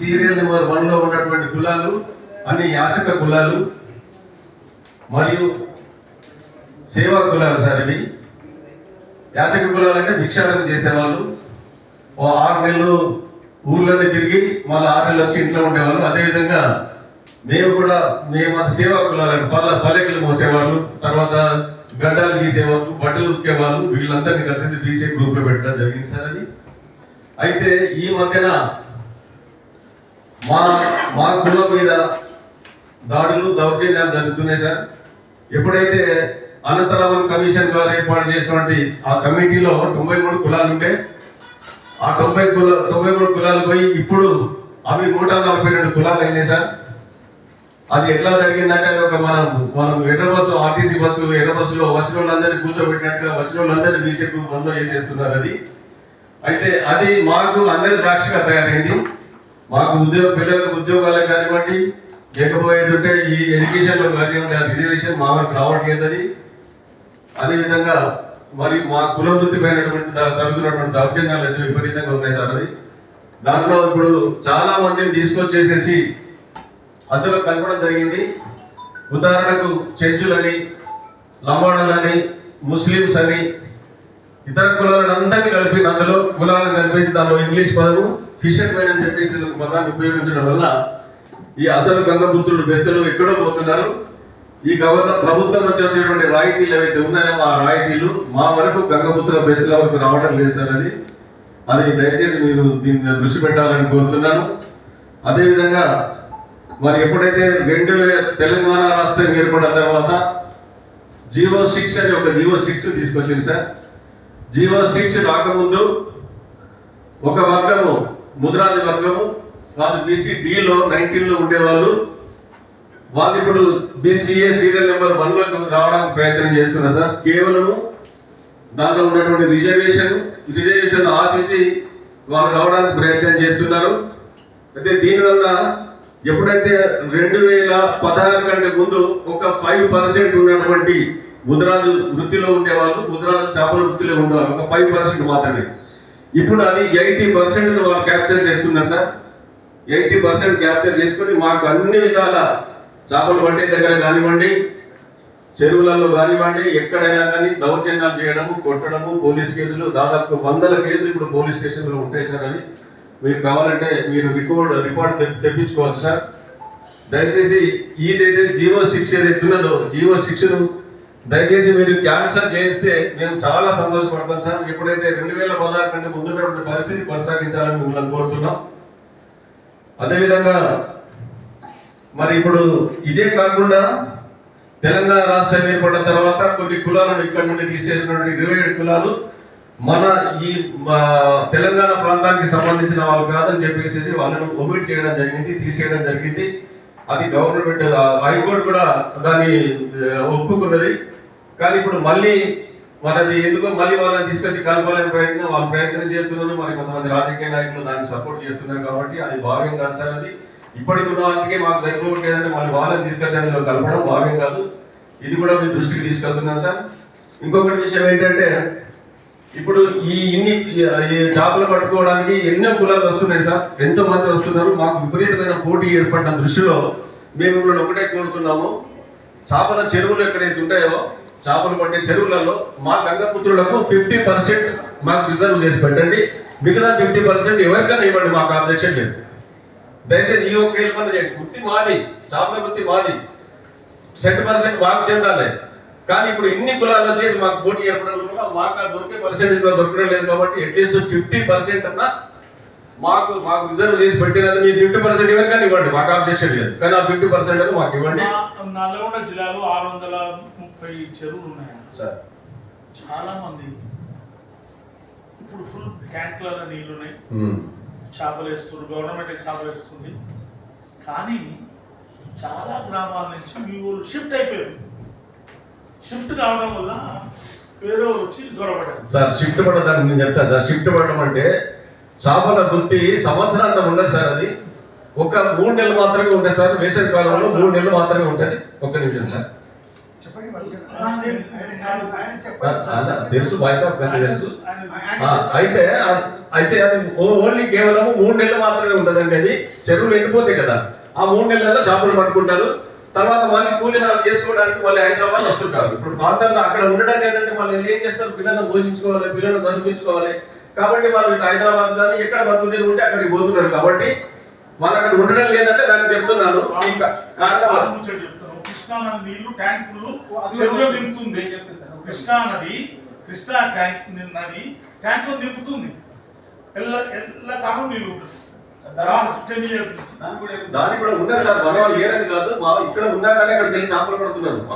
Serial number వన్లో ఉన్నటువంటి కులాలు అన్ని యాచక కులాలు మరియు సేవా కులాలు సార్ ఇవి. యాచక కులాలు అంటే భిక్షాటన చేసేవాళ్ళు. ఓ ఆరు నెలలు ఊర్లోనే తిరిగి మళ్ళీ ఆరు నెలలు వచ్చి ఇంట్లో ఉండేవాళ్ళు. అదేవిధంగా మేము కూడా మేము అంత సేవా కులాలని పల్ల పల్లెకలు మోసేవాళ్ళు. తర్వాత గడ్డాలు గీసేవాళ్ళు బట్టలు ఉతికేవాళ్ళు. వీళ్ళందరినీ కలిసి బీసీ గ్రూప్లో పెట్టడం జరిగింది సార్ అది. అయితే ఈ మధ్యన మా మా కులం మీద దాడులు దౌర్జన్యాలు జరుగుతున్నాయి సార్. ఎప్పుడైతే అనంతరామన్ కమిషన్ గారు ఏర్పాటు చేసినటువంటి ఆ కమిటీలో తొంభై మూడు కులాలు ఉంటే ఆ తొంభై కుల తొంభై మూడు కులాలు పోయి ఇప్పుడు అవి నూట నలభై రెండు కులాలు అయినాయి సార్. అది ఎట్లా జరిగిందంటే అది ఒక మనం మనం ఎర్ర బస్సు ఆర్టీసీ బస్సు ఎర్ర బస్సులో వచ్చిన వాళ్ళందరినీ కూర్చోబెట్టినట్టుగా వచ్చిన వాళ్ళందరినీ బీసీ గ్రూప్ వన్లో వేసేస్తున్నారు అది. అయితే అది మాకు అందరి ద్రాక్షగా తయారైంది. మాకు ఉద్యోగ పిల్లలకు ఉద్యోగాలే కానివ్వండి లేకపోయేదంటే ఈ ఎడ్యుకేషన్లో కానివ్వండి ఆ రిజర్వేషన్ మా వరకు రావట్లేదు అది అదేవిధంగా మరి మా కుల వృత్తి పైనటువంటి ద- జరుగుతున్నటువంటి దౌర్జన్యాలు అయితే విపరీతంగా ఉన్నాయి సార్ అది దాంట్లో ఇప్పుడు చాలా మందిని తీసుకొచ్చేసేసి అందులో కలపడం జరిగింది. ఉదాహరణకు చెంచులని లంబాడలని ముస్లిమ్స్ అని ఇతర కులాలను అందరినీ కలిపి అందులో కులాలను కలిపేసి దానిలో ఇంగ్లీష్ పదము ఫిషర్ మ్యాన్ అని చెప్పేసి పదాన్ని ఉపయోగించడం వల్ల ఈ అసలు గంగబుద్ధులు బెస్తలు ఎక్కడో పోతున్నారు. ఈ గవర్నర్ ప్రభుత్వం నుంచి వచ్చేటువంటి రాయితీలు ఏవైతే ఉన్నాయో ఆ రాయితీలు మా వరకు గంగపుత్ర బెస్తుల వరకు రావడం లేదు సార్ అది. అది దయచేసి మీరు దీన్ని దృష్టి పెట్టాలని కోరుతున్నాను. అదేవిధంగా మరి ఎప్పుడైతే రెండు తెలంగాణ రాష్ట్రం ఏర్పడిన తర్వాత జీవో సిక్స్ అని ఒక జీవో సిక్స్ తీసుకొచ్చింది సార్. జీవో సిక్స్ రాకముందు ఒక వర్గము ముద్రాది వర్గము వాళ్ళు బీసీ డిలో నైన్టీన్లో ఉండేవాళ్ళు. వాళ్ళు ఇప్పుడు బీసీఏ సీరియల్ నెంబర్ వన్లోకి రావడానికి ప్రయత్నం చేస్తున్నారు సార్. కేవలము దాంట్లో ఉన్నటువంటి రిజర్వేషన్ రిజర్వేషన్ ఆశించి వాళ్ళు రావడానికి ప్రయత్నం చేస్తున్నారు. అయితే దీనివల్ల ఎప్పుడైతే రెండు వేల పదహారు కంటే ముందు ఒక ఫైవ్ పర్సెంట్ ఉన్నటువంటి ముద్రాజు వృత్తిలో ఉండేవాళ్ళు ముద్రాజు చేపల వృత్తిలో ఉండేవాళ్ళు. ఒక ఫైవ్ పర్సెంట్ మాత్రమే. ఇప్పుడు అది ఎయిటీ పర్సెంట్ వాళ్ళు క్యాప్చర్ చేసుకున్నారు సార్. ఎయిటీ పర్సెంట్ క్యాప్చర్ చేసుకుని మాకు అన్ని విధాల చేపలు పట్టే దగ్గర కానివ్వండి చెరువులలో కానివ్వండి ఎక్కడైనా కానీ దౌర్జన్యాలు చేయడము కొట్టడము పోలీస్ కేసులు దాదాపు వందల కేసులు ఇప్పుడు పోలీస్ స్టేషన్లో ఉంటాయి సార్ అని మీరు కావాలంటే మీరు రికార్డ్ రిపోర్ట్ తెప్పించుకోవాలి తెప్పించుకోవచ్చు సార్. దయచేసి ఇదైతే జీవో శిక్ష ఏదైతే ఉన్నదో జీవో శిక్షను దయచేసి మీరు క్యాన్సర్ చేయిస్తే మేము చాలా సంతోషపడతాం సార్. ఎప్పుడైతే రెండు వేల పదహారు కంటే ముందున్నటువంటి పరిస్థితి కొనసాగించాలని మిమ్మల్ని కోరుతున్నాం. అదేవిధంగా మరి ఇప్పుడు ఇదే కాకుండా తెలంగాణ రాష్ట్రం ఏర్పడిన తర్వాత కొన్ని కులాలను ఇక్కడ నుండి తీసేసినటువంటి ఇరవై ఏడు కులాలు మన ఈ మా తెలంగాణ ప్రాంతానికి సంబంధించిన వాళ్ళు కాదని చెప్పేసి వాళ్ళను ఒమిట్ చేయడం జరిగింది తీసేయడం జరిగింది. అది గవర్నమెంట్ హైకోర్టు కూడా దాన్ని ఒప్పుకున్నది. కానీ ఇప్పుడు మళ్ళీ మనది ఎందుకో మళ్ళీ వాళ్ళని తీసుకొచ్చి కలపాలని ప్రయత్నం వాళ్ళు ప్రయత్నం చేస్తున్నారు. మరి కొంతమంది రాజకీయ నాయకులు దాన్ని సపోర్ట్ చేస్తున్నారు కాబట్టి అది భావ్యం కాదు సార్ అది. ఇప్పటికి ఉన్న అందుకే మాకు సరిపోవట్లేదంటే మళ్ళీ వాళ్ళని తీసుకొచ్చి అందులో కలపడం భావ్యం కాదు. ఇది కూడా మీ దృష్టికి తీసుకెళ్తున్నాం సార్. ఇంకొకటి విషయం ఏంటంటే ఇప్పుడు ఈ ఇన్ని ఈ చేపలు పట్టుకోవడానికి ఎన్నో కులాలు వస్తున్నాయి సార్. ఎంతో మంది వస్తున్నారు. మాకు విపరీతమైన పోటీ ఏర్పడిన దృష్టిలో మేము మిమ్మల్ని ఒకటే కోరుతున్నాము. చేపల చెరువులు ఎక్కడైతే ఉంటాయో చేపలు పట్టే చెరువులలో మా గంగపుత్రులకు ఫిఫ్టీ పర్సెంట్ మాకు రిజర్వ్ చేసి పెట్టండి. మిగతా ఫిఫ్టీ పర్సెంట్ ఎవరికైనా ఇవ్వండి మాకు ఆబ్జెక్షన్ లేదు. దయచేసి ఈ ఒక్క ఇబ్బంది చేయండి. వృత్తి మాది చేపల వృత్తి మాది. సెంట్ పర్సెంట్ మాకు చెందాలి. కానీ ఇప్పుడు ఇన్ని కులాలు వచ్చేసి మాకు పోటీ ఏర్పడడం వల్ల మాకు ఆ దొరికే పర్సెంటేజ్ దొరకడం లేదు కాబట్టి అట్లీస్ట్ ఫిఫ్టీ పర్సెంట్ అన్నా మాకు మాకు రిజర్వ్ చేసి పెట్టినది మీరు ఫిఫ్టీ పర్సెంట్ ఎవరికైనా ఇవ్వండి మాకు ఆబ్జెక్షన్ లేదు. కానీ ఆ ఫిఫ్టీ పర్సెంట్ అని మాకు ఇవ్వండి. నల్గొండ జిల్లాలో ఆరు వందల ముప్పై చెరువులు ఉన్నాయి సార్. చాలా మంది ఇప్పుడు ఫుల్ ట్యాంకులలో నీళ్ళు ఉన్నాయి. చేపలు వేస్తున్నారు గవర్నమెంట్ చేపలు వేస్తుంది. కానీ చాలా గ్రామాల నుంచి మీ ఊళ్ళు షిఫ్ట్ అయిపోయారు. షిఫ్ట్ కావడం వల్ల వాళ్ళు వచ్చి జ్వరపడ్డారు సార్ షిఫ్ట్ పడదానికి నేను చెప్తాను సార్ షిఫ్ట్ పడడం అంటే చేపల వృత్తి సంవత్సరాంతం ఉండదు సార్ అది. ఒక మూడు నెలలు మాత్రమే ఉంటుంది సార్. వేసవి కాలంలో మూడు నెలలు మాత్రమే ఉంటుంది. ఒక్క నిమిషం సార్. తెలుసు బాయ్ సాబ్ గారికి తెలుసు. అయితే అయితే అది ఓ- ఓన్లీ కేవలం మూడు నెలలు మాత్రమే ఉంటదండి అది. చెరువులు ఎండిపోతాయి కదా. ఆ మూడు నెలల్లో చేపలు పట్టుకుంటారు. తర్వాత మళ్ళీ కూలి నాలు చేసుకోవడానికి మళ్ళీ హైదరాబాద్ వస్తుంటారు. ఇప్పుడు ప్రాంతంలో అక్కడ ఉండడం లేదంటే మళ్ళీ వీళ్ళు ఏం చేస్తారు? పిల్లలను పోషించుకోవాలి పిల్లలను చదివించుకోవాలి. కాబట్టి వాళ్ళు హైదరాబాద్ కానీ ఎక్కడ బతుకుదేరు ఉంటే అక్కడికి పోతున్నారు. కాబట్టి వాళ్ళు అక్కడ ఉండడం లేదంటే దానికి చెప్తున్నాను ఇంకా కారణం కృష్ణా నది నీళ్ళు ట్యాంకులు చెరువులో నింపుతుంది. కృష్ణా నది కృష్ణా ట్యాంక్ నది ట్యాంకులు నింపుతుంది. ఎల్ల ఎల్ల కాలం నీళ్ళు నుంచి దానికి కూడా ఉన్నారు సార్. మన వాళ్ళు లేరని కాదు. మా ఇక్కడ ఉన్నా కానీ అక్కడికి వెళ్ళి చేపలు పడుతున్నారు